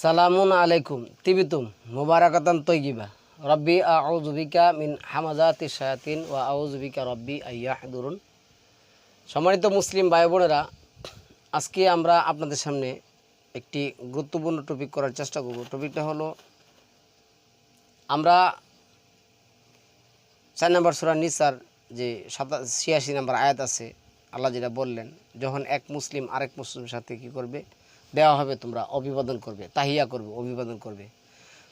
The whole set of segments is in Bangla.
সালামুন আলাইকুম, তিবিতুম, মুবারাকাতান তৈগিবা রব্বি আউজুবিকা মিন হামাজাতি শায়াতিন ওয়া আউজুবিকা রব্বি আইয়াহদুরুন সম্মানিত মুসলিম ভাই বোনেরা আজকে আমরা আপনাদের সামনে একটি গুরুত্বপূর্ণ টপিক করার চেষ্টা করব। টপিকটা হলো, আমরা চার নম্বর সুরা নিসার যে সাতা, ছিয়াশি নম্বর আয়াত আছে, আল্লাহ যেটা বললেন, যখন এক মুসলিম আরেক মুসলিমের সাথে কি করবে? দেওয়া হবে, তোমরা অভিবাদন করবে, তাহিয়া করবে, অভিবাদন করবে।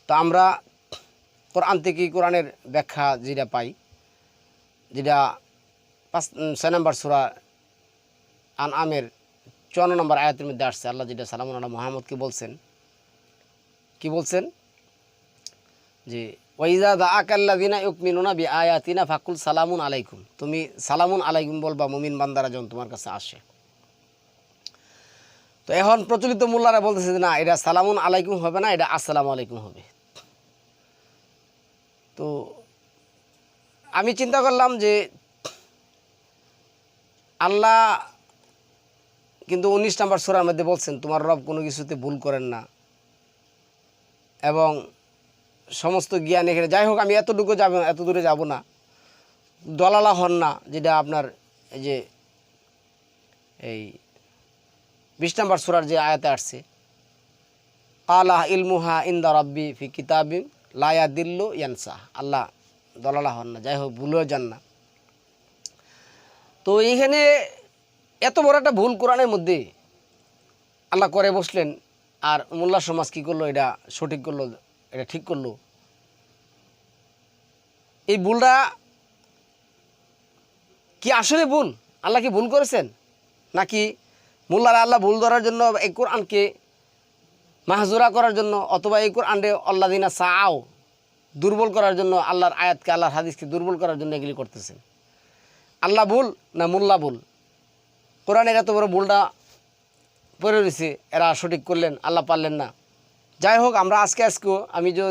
তো আমরা কোরআন থেকে কোরআনের ব্যাখ্যা যেটা পাই, যেটা পাঁচ ছয় নম্বর সুরা আন আমের চুয়ান্ন নম্বর আয়াতের মধ্যে আসছে, আল্লাহ যেটা সালাম আল্লাহ মোহাম্মদকে বলছেন, কি বলছেন? যে, ওয়াইজা দা আকাল্লাদিনা ইউকমিনুনা বি আয়াতিনা ফাকুল সালামুন আলাইকুম। তুমি সালামুন আলাইকুম বলবা, মুমিন বান্দারা যখন তোমার কাছে আসে। তো এখন প্রচলিত মোল্লারা বলতেছে না, এটা সালামুন আলাইকুম হবে না, এটা আসসালামু আলাইকুম হবে। তো আমি চিন্তা করলাম যে, আল্লাহ কিন্তু উনিশ নম্বর সুরার মধ্যে বলছেন, তোমার রব কোনো কিছুতে ভুল করেন না। এবং সমস্ত জ্ঞান এখানে, যাই হোক, আমি এতটুকু যাব, এত দূরে যাব না। দলালা হন না, যেটা আপনার এই যে, এই বিশ নম্বর সুরার যে আয়াতে আসছে কালাহ ইলমুহা ইন্দা রব্বি ফি কিতাবিম লায়া দিল্লু ইয়ানসা। আল্লাহ দলালা হন না, যাই হোক, ভুলেও যান না। তো এইখানে এত বড় একটা ভুল কোরআনের মধ্যে আল্লাহ করে বসলেন, আর মোল্লা সমাজ কী করল, এটা সঠিক করল, এটা ঠিক করল? এই ভুলটা কি আসলে ভুল? আল্লাহ কি ভুল করেছেন? নাকি মোল্লারা আল্লাহ ভুল ধরার জন্য এই কোরআনকে মাহজুরা করার জন্য অথবা এই কোরআনকে আল্লাহ দিনা সাও দুর্বল করার জন্য আল্লাহর আয়াতকে, আল্লাহর হাদিসকে দুর্বল করার জন্য এগুলি করতেছেন। আল্লাহ ভুল না মোল্লা ভুল? কোরআনের এত বড় ভুলটা পড়ে রয়েছে, এরা সঠিক করলেন, আল্লাহ পারলেন না। যাই হোক, আমরা আজকে আজকেও, আমি যে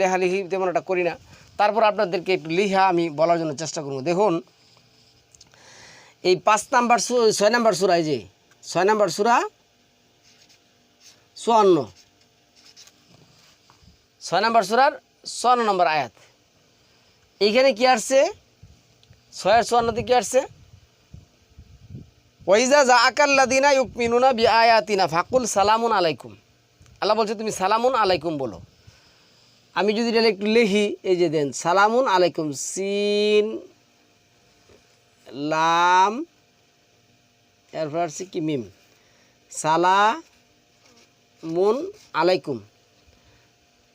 লেখালেখি তেমন একটা করি না। তারপর আপনাদেরকে একটু লিহা আমি বলার জন্য চেষ্টা করব। দেখুন, এই পাঁচ নাম্বার ছয় নাম্বার সুরা এই যে ছয় নম্বর সুরা? চুয়ান্ন। ছয় নম্বর সুরার চুয়ান্ন নম্বর আয়াত। এইখানে কি আসছে? ছয়ের চুয়ান্নতে কি আসছে? ওয়াইজা যা আকাল্লাদিনা ইউকমিনুনা বি আয়াতিনা ফাকুল সালামুন আলাইকুম। আল্লাহ বলছে, তুমি সালামুন আলাইকুম বলো। আমি যদি এটা একটু লিখি, এই যে দেন, সালামুন আলাইকুম, সিন, লাম এরপর আসছে কি মিম? সালা মুন আলাইকুম।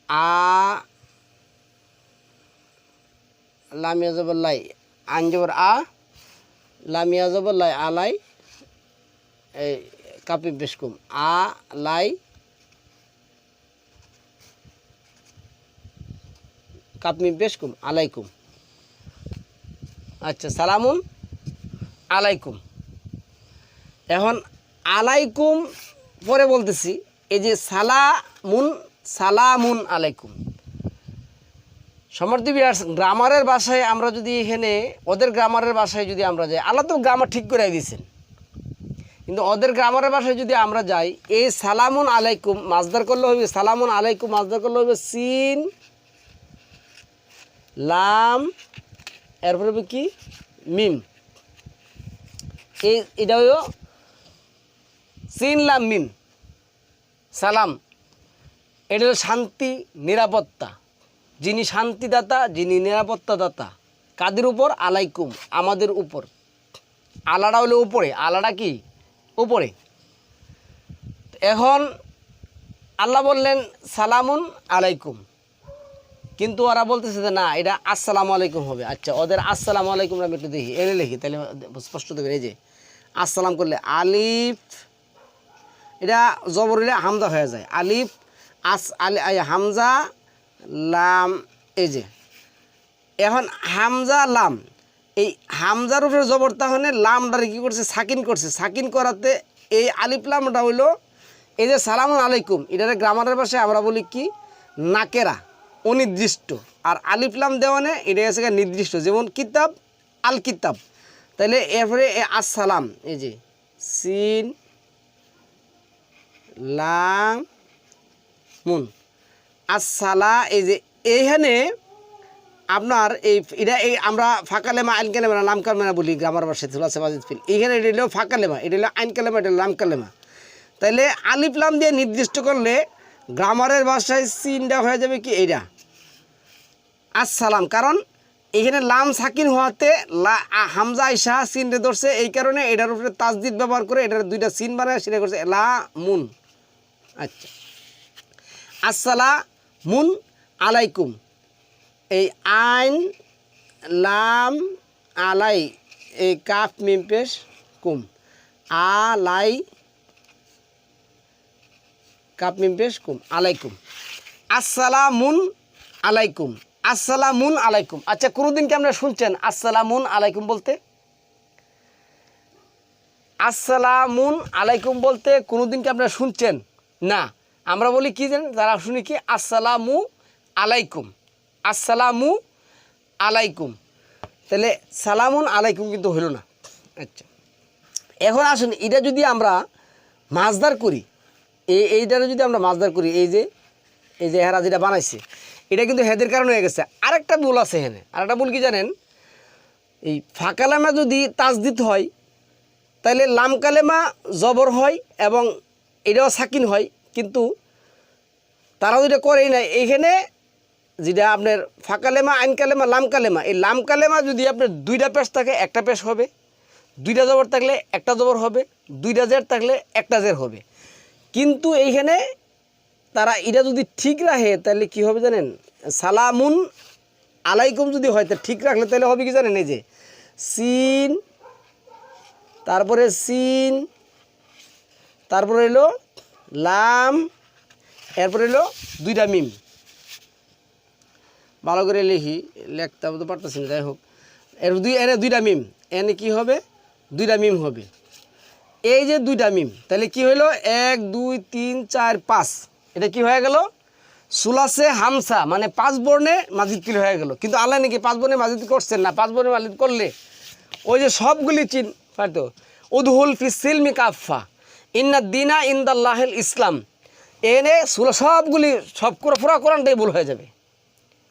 আ লামিয়া জবল্লাই আঞ্জবর আ লামিয়া জবল্লাই আলাই এই কাপি বেশকুম। আ লাই কাপমি বেশকুম, আলাইকুম। আচ্ছা সালামুন আলাইকুম। এখন আলাইকুম পরে বলতেছি, এই যে সালামুন সালামুন আলাইকুম। সমর্থী বিহার গ্রামারের ভাষায় আমরা যদি এখানে, ওদের গ্রামারের ভাষায় যদি আমরা যাই, আল্লাহ তো গ্রামার ঠিক করে দিয়েছেন। কিন্তু ওদের গ্রামারের ভাষায় যদি আমরা যাই, এই সালামুন আলাইকুম মাছদার করলে হইবে সালামুন আলাইকুম মাজদার করলে হবে সিন, লাম, এরপরে হবে কি? মিম। এই, এটা হইল সিন লাম মিম। সালাম। এটা শান্তি, নিরাপত্তা। যিনি শান্তিদাতা, যিনি নিরাপত্তাদাতা। কাদের উপর? আলাইকুম, আমাদের উপর। আলাদা হলো উপরে। আলাদা কি? উপরে। এখন আল্লাহ বললেন, সালামুন আলাইকুম। কিন্তু ওরা বলতেছে যে, না, এটা আসসালামু আলাইকুম হবে। আচ্ছা ওদের আসসালামু আলাইকুম আমি একটু দেখি। এনে লিখি, তাহলে স্পষ্ট দেখবেন এই যে, আসসালাম করলে আলিফ এটা জবর হলে হামজা হয়ে যায়। আলিফ, আস, আলি হামজা, লাম, এই যে। এখন হামজা, লাম। এই হামজার উপরে জবর তাহলে লামটারে কী করছে? সাকিন করছে। সাকিন করাতে এই আলিফ লামটা হইল, এই যে সালাম আলাইকুম, এটারে গ্রামারের ভাষায় আমরা বলি কি? নাকেরা, অনির্দিষ্ট। আর আলিফলাম দেওয়ানে এটা আছে নির্দিষ্ট। যেমন কিতাব, আল কিতাব। তাহলে এরপরে আসসালাম এই যে, সিন লাম মুন। আসসালা এই যে এইখানে আপনার এই এটা এই আমরা ফাঁকা লেমা, আইন কালেমা নাম কালেমা বলি, গ্রামার ভাষায় তুলা সেবাজিদ ফিল এইখানে এটা হলো ফাঁকা লেমা, এটা হলো আইন কালেমা এটা হলো নাম কালেমা তাইলে আলিফ, লাম দিয়ে নির্দিষ্ট করলে গ্রামারের ভাষায় সিনটা হয়ে যাবে কি এইটা। আসসালাম, কারণ এখানে লাম সাকিন হওয়াতে লা হামজা ইসা সিনটা ধরছে, এই কারণে এটার উপরে তাজদিদ ব্যবহার করে এটার দুইটা সিন বানায়, সেটা করছে লা, মুন। আচ্ছা। আসসালা মুন আলাইকুম। এই আইন, লাম, আলাই, এই কাফ মিমপেশ কুম। আলাই কাপ মিমপেশ কুম। আলাইকুম। আসসালামুন আলাইকুম। আসসালামুন আলাইকুম। আচ্ছা কোনোদিন কি আমরা শুনছেন আসসালামুন আলাইকুম বলতে? আসসালামুন আলাইকুম বলতে কোনোদিন কি আপনারা শুনছেন না, আমরা বলি কি জানেন? তারা শুনি কি? আসসালামু আলাইকুম। আসসালামু আলাইকুম। তাহলে সালামুন আলাইকুম কিন্তু হইল না। আচ্ছা। এখন আসুন, এটা যদি আমরা মাছদার করি, এই এইটারে যদি আমরা মাছদার করি, এই যে এই যে হেরা যেটা বানাইছে, এটা কিন্তু হেদের কারণে হয়ে গেছে। আরেকটা ভুল আছে এখানে। আরেকটা ভুল কি জানেন? এই ফাঁকালামা যদি তাজদিত হয়, তাহলে লাম কালেমা জবর হয় এবং এটাও সাকিন হয়, কিন্তু তারা যেটা করেই নাই। এইখানে যেটা আপনার ফাঁকালেমা আইন কালেমা লাম এই লাম কালেমা যদি আপনার দুইটা পেশ থাকে, একটা পেশ হবে। দুইটা জবর থাকলে একটা জবর হবে, দুইটা জের থাকলে একটা জের হবে। কিন্তু এইখানে তারা এটা যদি ঠিক রাখে, তাহলে কি হবে জানেন? সালামুন আলাইকুম যদি হয়, তা ঠিক রাখলে তাহলে হবে কি জানেন? এই যে, সিন, তারপরে সিন তারপরে এলো লাম, এরপরে এলো দুইটা মিম। ভালো করে লিখি, লেখতে তো পারতেছি না, যাই হোক। এর দুই এনে দুইটা মিম। এনে কি হবে? দুইটা মিম হবে। এই যে দুইটা মিম, তাহলে কি হইল? এক, দুই, তিন, চার, পাঁচ। এটা কি হয়ে গেল? সুলাসে হামসা মানে পাঁচ বর্ণে মাজিদ কিল হয়ে গেল। কিন্তু আল্লাহ নাকি পাঁচ বর্ণে মাজিদ করছেন না। পাঁচ বর্ণে মাজিদ করলে ওই যে সবগুলি চিন হয়তো উদহুল ফি সিলমি কাফা ইন্না দিনা ইন্দাল্লাহিল ইসলাম। এনে সুলা সবগুলি সব পুরা কোরআনটাই ভুল হয়ে যাবে।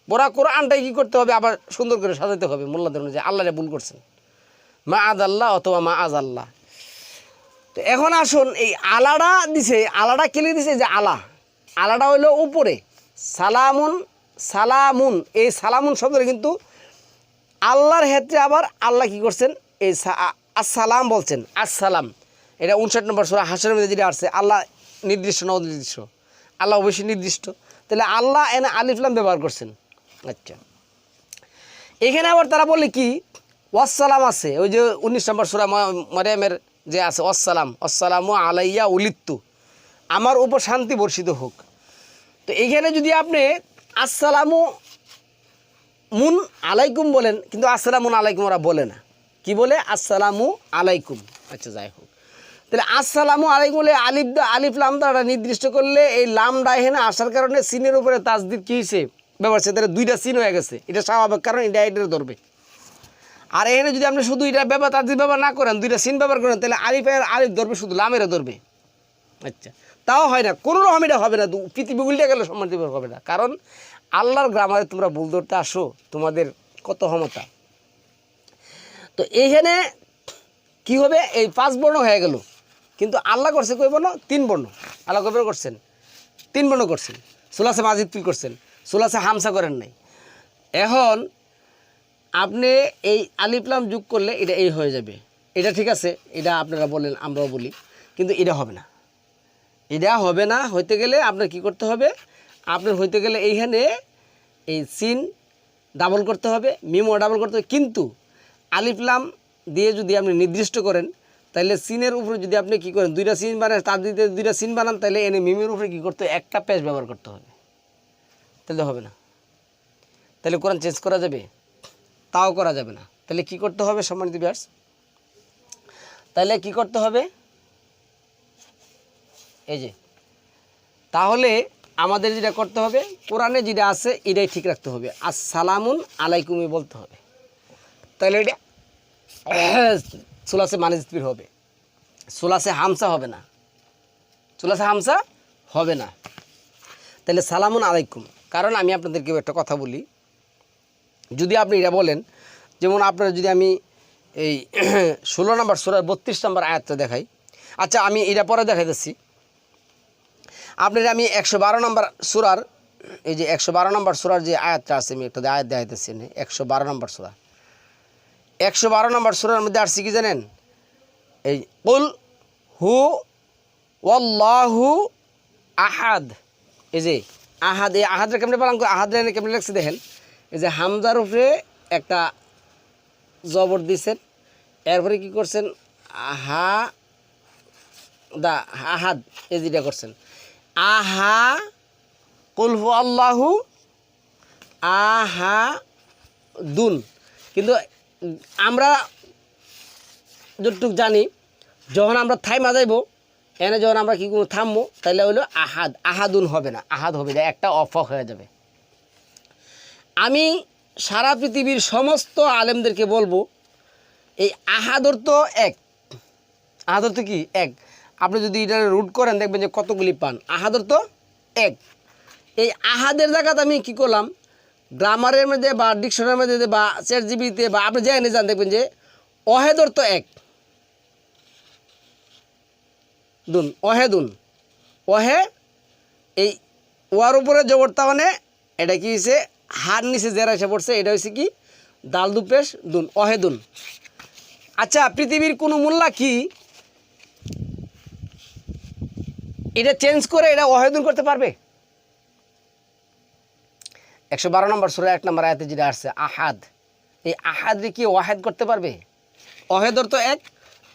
বড়া কোরআনটাই কী করতে হবে? আবার সুন্দর করে সাজাতে হবে মোল্লাদের অনুযায়ী। আল্লাহ ভুল করছেন। মা আজ আল্লাহ অথবা মা আজ আল্লাহ তো এখন আসুন, এই আলাটা দিছে আলাটা কেলে দিছে? যে আলা। আলাটা হইল উপরে। সালামুন সালামুন। এই সালামুন শব্দটা কিন্তু আল্লাহর ক্ষেত্রে আবার আল্লাহ কি করছেন? এই আসসালাম বলছেন। আসসালাম। এটা উনষাট নম্বর সোরা হাসের মধ্যে যেটা আসছে, আল্লাহ নির্দিষ্ট না অনির্দিষ্ট আল্লাহ অবশ্যই নির্দিষ্ট। তাহলে আল্লাহ এনে আলিফলাম ব্যবহার করছেন। আচ্ছা। এখানে আবার তারা বলে কি ওয়াসালাম আছে। ওই যে উনিশ নম্বর সুরা মরিয়ামের যে আছে অসালাম অসালামু আলাইয়া উলিত্তু। আমার উপর শান্তি বর্ষিত হোক। তো এইখানে যদি আপনি আসসালামু মুন আলাইকুম বলেন, কিন্তু আসসালামুন আলাইকুম ওরা বলে না। কি বলে? আসসালামু আলাইকুম। আচ্ছা যাই হোক। তাহলে আসসালামু আলাইকুম বলে আলিফ দা আলিফ লাম দ্বারা নির্দিষ্ট করলে এই লামটা এখানে আসার কারণে সিনের উপরে তাজদিদ কী হয়েছে ব্যবহার হচ্ছে তাহলে দুইটা সিন হয়ে গেছে। এটা স্বাভাবিক, কারণ এটা এটা ধরবে। আর এখানে যদি আপনি শুধু এটা ব্যবহার তাজদিদ ব্যবহার না করেন, দুইটা সিন ব্যবহার করেন, তাহলে আলিফের আলিফ ধরবে, শুধু লামেরও ধরবে। আচ্ছা তাও হয় না। কোনো রকম এটা হবে না। পৃথিবী উল্টে গেলে সম্মান দিবে হবে না। কারণ আল্লাহর গ্রামারে তোমরা ভুল ধরতে আসো, তোমাদের কত ক্ষমতা। তো এইখানে কি হবে? এই পাঁচ বর্ণ হয়ে গেল। কিন্তু আল্লাহ করছে কই বর্ণ তিন বর্ণ। আল্লাহ কবে করছেন? তিন বর্ণ করছেন। সুলাসে মাজিদ পিল করছেন। সুলাসে হামসা করেন নাই। এখন আপনি এই আলিফলাম যোগ করলে এটা এই হয়ে যাবে। এটা ঠিক আছে, এটা আপনারা বলেন, আমরাও বলি। কিন্তু এটা হবে না। এটা হবে না, হইতে গেলে আপনার কি করতে হবে? আপনার হইতে গেলে এইখানে এই সিন ডাবল করতে হবে মিমো ডাবল করতে হবে। কিন্তু আলিফলাম দিয়ে যদি আপনি নির্দিষ্ট করেন তাহলে সিনের উপরে যদি আপনি কি করেন, দুইটা সিন বানান তার দিতে দুইটা সিন বানান তাহলে এনে মিমের উপরে কী করতে একটা পেজ ব্যবহার করতে হবে। তাহলে হবে না। তাহলে কোরআন চেঞ্জ করা যাবে? তাও করা যাবে না। তাহলে কি করতে হবে সম্মানিত ব্যাস তাহলে কি করতে হবে? এই যে, তাহলে আমাদের যেটা করতে হবে, কোরআনে যেটা আছে, এটাই ঠিক রাখতে হবে। আর সালামুন আলাইকুমি বলতে হবে। তাহলে এটা সুলাসে মানিজপির হবে। সুলাসে হামসা হবে না। সুলাসে হামসা হবে না। তাহলে সালামুন আলাইকুম। কারণ আমি আপনাদেরকে একটা কথা বলি। যদি আপনি এটা বলেন, যেমন আপনার যদি আমি এই ষোলো নম্বর সুরার বত্রিশ নম্বর আয়াতটা দেখাই। আচ্ছা আমি এটা পরে দেখাইতেছি। আপনার আমি একশো বারো নম্বর সুরার, এই যে একশো বারো নম্বর সুরার যে আয়াতটা আছে, আমি একটা আয়াত দেখাইতেছি একশো বারো নম্বর সুরা। একশো বারো নম্বর সুরার মধ্যে আসছে কি জানেন? এই কুল হু ওয়াল্লাহু আহাদ। এই যে আহাদ, এই আহাদটা কেমনে পালন করে? আহাদ রেনে কেমনে লাগছে দেখেন? এই যে হামজার উপরে একটা জবর দিছেন এরপরে কি করছেন? আহা দা, আহাদ, এই যেটা করছেন। আহা কুলহু আল্লাহু আহা দুন কিন্তু আমরা যতটুকু জানি, যখন আমরা থাইমা যাইব, এনে যখন আমরা কি করব, থামবো তাহলে হইল আহাদ, আহাদুন হবে না, আহাদ হবে না, একটা অফ হয়ে যাবে। আমি সারা পৃথিবীর সমস্ত আলেমদেরকে বলব, এই আহাদর তো এক। আহাদর তো কি? এক। আপনি যদি এটা রুট করেন, দেখবেন যে কতগুলি পান। আহাদর তো এক। এই আহাদের জায়গাতে আমি কি করলাম গ্রামারের মধ্যে বা ডিকশনারির মধ্যে বা চ্যাট জিবিতে বা আপনি জেনে যান দেখবেন যে অহেদর তো এক। দুন অহেদুন অহে, এই ওয়ার উপরে জবরতা মানে এটা কি হয়েছে হার নিচে জেরা এসে পড়ছে, এটা হয়েছে কি? দাল দুপেশ, দুন অহেদুন আচ্ছা পৃথিবীর কোনো মূল্যা কি? এটা চেঞ্জ করে এটা অহেদুন করতে পারবে? একশো বারো নম্বর সুরা এক নম্বর আয়াতে যেটা আসছে, আহাদ। এই আহাদে কি ওয়াহেদ করতে পারবে? অহেদর তো এক,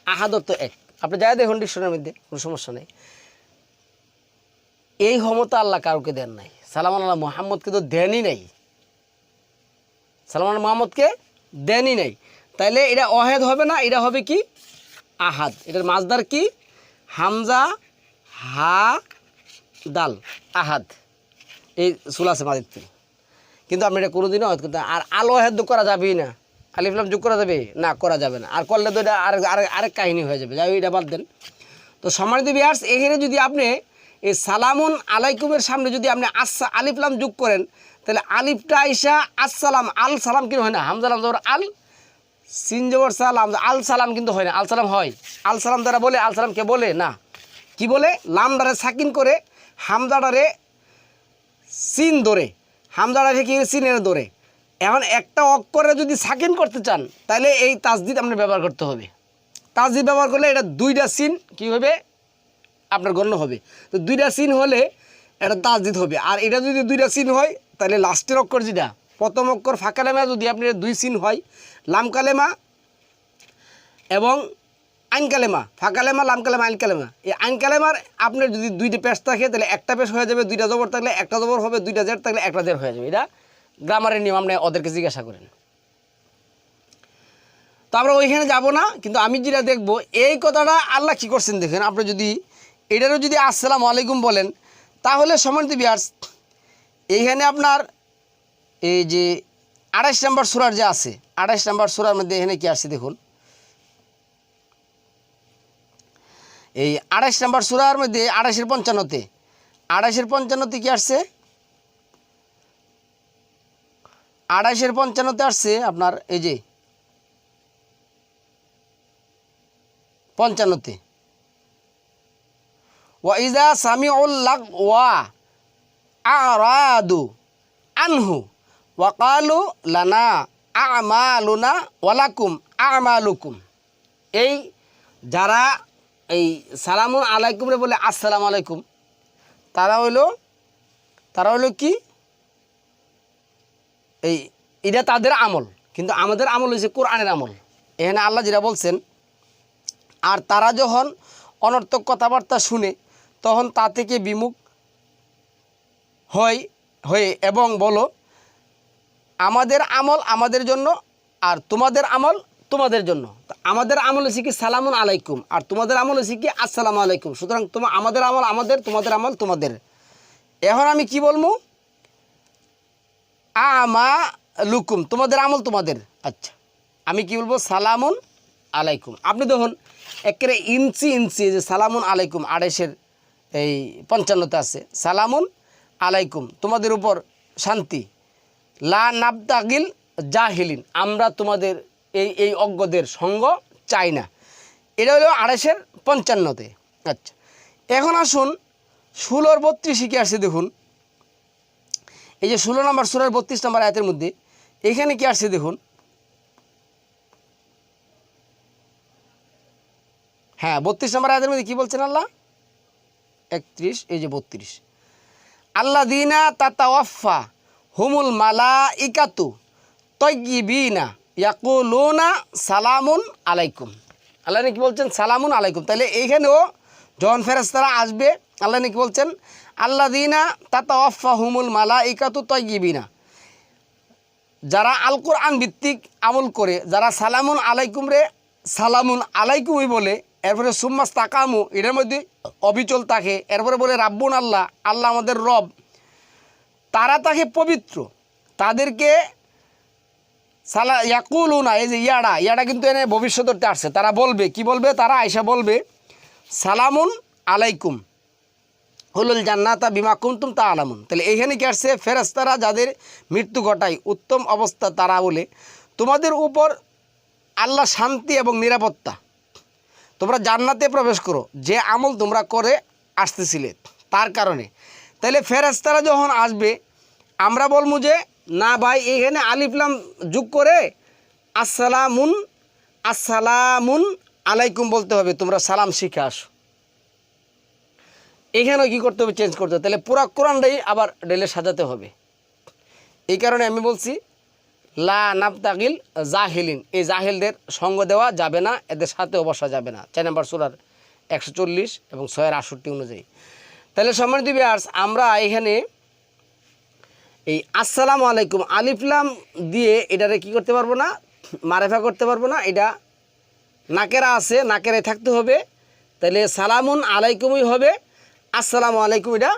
আহাদর তো এক। আপনি যাই দেখুন ডিকশনের মধ্যে, কোনো সমস্যা নেই। এই ক্ষমতা আল্লাহ কাউকে দেন নাই। সালামান আল্লাহ মোহাম্মদকে তো দেনই নাই। সালমান মোহাম্মদকে দেনই নাই। তাইলে এটা অহেদ হবে না, এটা হবে কি? আহাদ। এটার মাছদার কি? হামজা, হা, দাল, আহাদ। এই চুল আছে মাদিতে কিন্তু আপনি এটা কোনোদিনও আর আলো অহেদ তো করা যাবেই না। আলিফলাম যোগ করা যাবে? না, করা যাবে না। আর করলে তো এটা আরেক আরেক কাহিনী হয়ে যাবে। যাই এটা বাদ দেন। তো সম্মানিত বিহার্স এখানে যদি আপনি এই সালামুন আলাইকুমের সামনে যদি আপনি আসা আলিফলাম যোগ করেন, তাহলে আলিফটা আইসা আসসালাম, আল সালাম কিন্তু হয় না। হামজালাম জবর আল, সিন জবর সালাম, আল সালাম কিন্তু হয় না। আল সালাম হয়। আল সালাম দ্বারা বলে, আল সালাম কে বলে? না। কি বলে? লাম দ্বারা সাকিন করে হামজাডারে সিন ধরে। হামজাডারে কি সিনের ধরে? এখন একটা অক্ষরে যদি সাকিন করতে চান, তাহলে এই তাসদিদ আপনার ব্যবহার করতে হবে। তাসদিদ ব্যবহার করলে এটা দুইটা সিন কি হবে? আপনার গণ্য হবে। তো দুইটা সিন হলে এটা তাসদিদ হবে। আর এটা যদি দুইটা সিন হয়, তাহলে লাস্টের অক্ষর যেটা? প্রথম অক্ষর ফাঁকালেমা যদি আপনি দুই সিন হয় লাম কালেমা এবং আইন কালেমা ফাঁকালেমা লাম কালেমা, আইন কালেমা। এই আইন কালেমার আপনার যদি দুইটা পেশ থাকে, তাহলে একটা পেশ হয়ে যাবে, দুইটা জবর থাকলে একটা জবর হবে, দুইটা জের থাকলে একটা জের হয়ে যাবে। এটা গ্রামারের নিয়ম, আপনি ওদেরকে জিজ্ঞাসা করেন। তো আমরা ওইখানে যাব না, কিন্তু আমি যেটা দেখব, এই কথাটা আল্লাহ কী করছেন দেখেন, আপনি যদি এটারও যদি আসসালামু আলাইকুম বলেন, তাহলে সমানিত বিয়ার্স এইখানে আপনার এই যে আড়াইশ নাম্বার সুরার যে আছে, আড়াইশ নাম্বার সুরার মধ্যে এখানে কি আসছে দেখুন এই আড়াইশ নাম্বার সুরার মধ্যে আড়াইশের পঞ্চান্নতে। আড়াইশের পঞ্চান্নতে কি আসছে? আড়াইশের পঞ্চান্নতে আসছে আপনার এই যে পঞ্চান্নতে। ওয়া ইজা সামিউল লাগওয়া আরাদু আনহু ওয়া ক্বালু লানা আমালুনা ওয়ালাকুম আমালুকুম। এই যারা এই সালামুন আলাইকুম রে বলে, আসসালামু আলাইকুম। তারা হইল তারা হইল কি? এই, এটা তাদের আমল, কিন্তু আমাদের আমল হয়েছে কোরআনের আমল। এখানে আল্লাহ যেটা বলছেন, আর তারা যখন অনর্থক কথাবার্তা শুনে, তখন তা থেকে বিমুখ হয়, হয়ে এবং বলো, আমাদের আমল আমাদের জন্য, আর তোমাদের আমল তোমাদের জন্য আমাদের আমল হচ্ছে কি, সালামুন আলাইকুম। আর তোমাদের আমল হচ্ছে কি, আসসালামু আলাইকুম। সুতরাং তোমার আমাদের আমল আমাদের, তোমাদের আমল তোমাদের। এখন আমি কি বলব? আমা লুকুম তোমাদের আমল তোমাদের। আচ্ছা আমি কি বলব? সালামুন আলাইকুম। আপনি দেখুন, একেবারে ইঞ্চি ইঞ্চি যে সালামুন আলাইকুম, আড়াইশের এই পঞ্চান্নতে আছে। সালামুন আলাইকুম, তোমাদের উপর শান্তি। লা নাবতাগিল জাহিলিন, আমরা তোমাদের এই এই অজ্ঞদের সঙ্গ চাই না। এটা হলো আড়াইশের পঞ্চান্নতে। আচ্ছা এখন আসুন ষোলোর বত্রিশে কি আসছে দেখুন। এই যে ষোলো নম্বর, ষোলোর বত্রিশ নম্বর আয়াতের মধ্যে, এখানে কি আসছে দেখুন? হ্যাঁ বত্রিশ নম্বর আয়াতের মধ্যে কী বলছেন আল্লাহ? একত্রিশ, এই যে বত্রিশ। আল্লাহ দিনা তাতা ওয়াফা হুমুল মালা ইকাতু তৈবিনা ইয়াকুলুনা সালামুন আলাইকুম। আল্লাহ নাকি বলছেন, সালামুন আলাইকুম। তাহলে এইখানেও যখন ফেরেস্তারা আসবে, আল্লাহ নাকি বলছেন আল্লাহ দিনা তাতা ওয়াফা হুমুল মালা ইকাতু তৈবিনা যারা আল কোরআন ভিত্তিক আমল করে, যারা সালামুন আলাইকুম রে, সালামুন আলাইকুমই বলে, এরপরে সুম্মাস তাকামু এটার মধ্যে অবিচল থাকে। এরপরে বলে, রাব্বুন আল্লাহ আল্লাহ আমাদের রব। তারা তাকে পবিত্র। তাদেরকে সালা ইয়াকুলু না, এই যে ইয়াডা ইয়াডা কিন্তু এনে ভবিষ্যতে আসছে। তারা বলবে, কি বলবে? তারা আয়সা বলবে, সালামুন আলাইকুম। হলুল জান্নাতা বিমা কুন্তুম তা আলামুন তাহলে এইখানে কি আসছে? ফেরেস্তারা যাদের মৃত্যু ঘটায়, উত্তম অবস্থা তারা বলে, তোমাদের উপর আল্লাহ শান্তি এবং নিরাপত্তা। তোমরা জান্নাতে প্রবেশ করো, যে আমল তোমরা করে আসতেছিলে তার কারণে। তাহলে ফেরাস্তারা যখন আসবে, আমরা বলব যে না ভাই, এখানে আলিফলাম যোগ করে আসসালামুন আসসালামুন আলাইকুম বলতে হবে, তোমরা সালাম শিখে আসো। এখানেও কী করতে হবে চেঞ্জ করতে হবে। তাহলে পুরা কোরআনটাই আবার ডেলে সাজাতে হবে। এই কারণে আমি বলছি, লা নাবতাকিল জাহিলিন, এই জাহিলদের সঙ্গ দেওয়া যাবে না, এদের সাথেও বসা যাবে না। চার নাম্বার সুরার একশো এবং ছয়ের আষট্টি অনুযায়ী। তাহলে সম্মানিত বিয়ার্স আমরা এখানে এই আসসালামু আলাইকুম আলিফলাম দিয়ে এটারে কি করতে পারব না? মারেফা করতে পারব না, এটা নাকেরা আছে নাকেরাই থাকতে হবে। তাহলে সালামুন আলাইকুমই হবে, আসসালামু আলাইকুম এটা,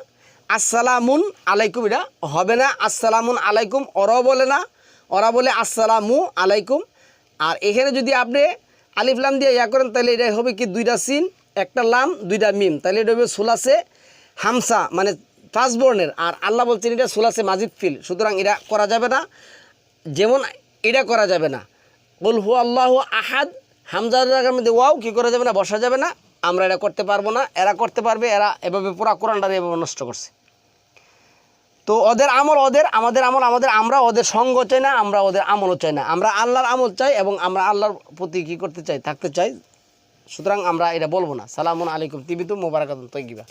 আসসালামুন আলাইকুম এটা হবে না, আসসালামুন আলাইকুম, ওরাও বলে না, ওরা বলে আসসালামু আলাইকুম। আর এখানে যদি আপনি আলিফলাম দিয়ে ইয়া করেন তাহলে এটা হবে কি দুইটা সিন, একটা লাম, দুইটা মিম তাহলে এটা হবে সোলাসে হামসা মানে ফার্স্ট বর্ণের আর আল্লাহ বলছেন এটা সুলাসে মাজিদ ফিল, সুতরাং এটা করা যাবে না। যেমন এটা করা যাবে না। বল হু আল্লাহ আহাদ হামজার মধ্যে ওয়াও, কী করা যাবে না? বসা যাবে না। আমরা এটা করতে পারব না। এরা করতে পারবে, এরা এভাবে পুরা কোরআনটা এভাবে নষ্ট করছে। তো ওদের আমল ওদের, আমাদের আমল আমাদের, আমরা ওদের সঙ্গ চাই না, আমরা ওদের আমলও চাই না। আমরা আল্লাহর আমল চাই এবং আমরা আল্লাহর প্রতি কী করতে চাই, থাকতে চাই। সুতরাং আমরা এটা বলব না। সালামুন আলাইকুম, তিবিতু মোবারকাতুন তৈগিবা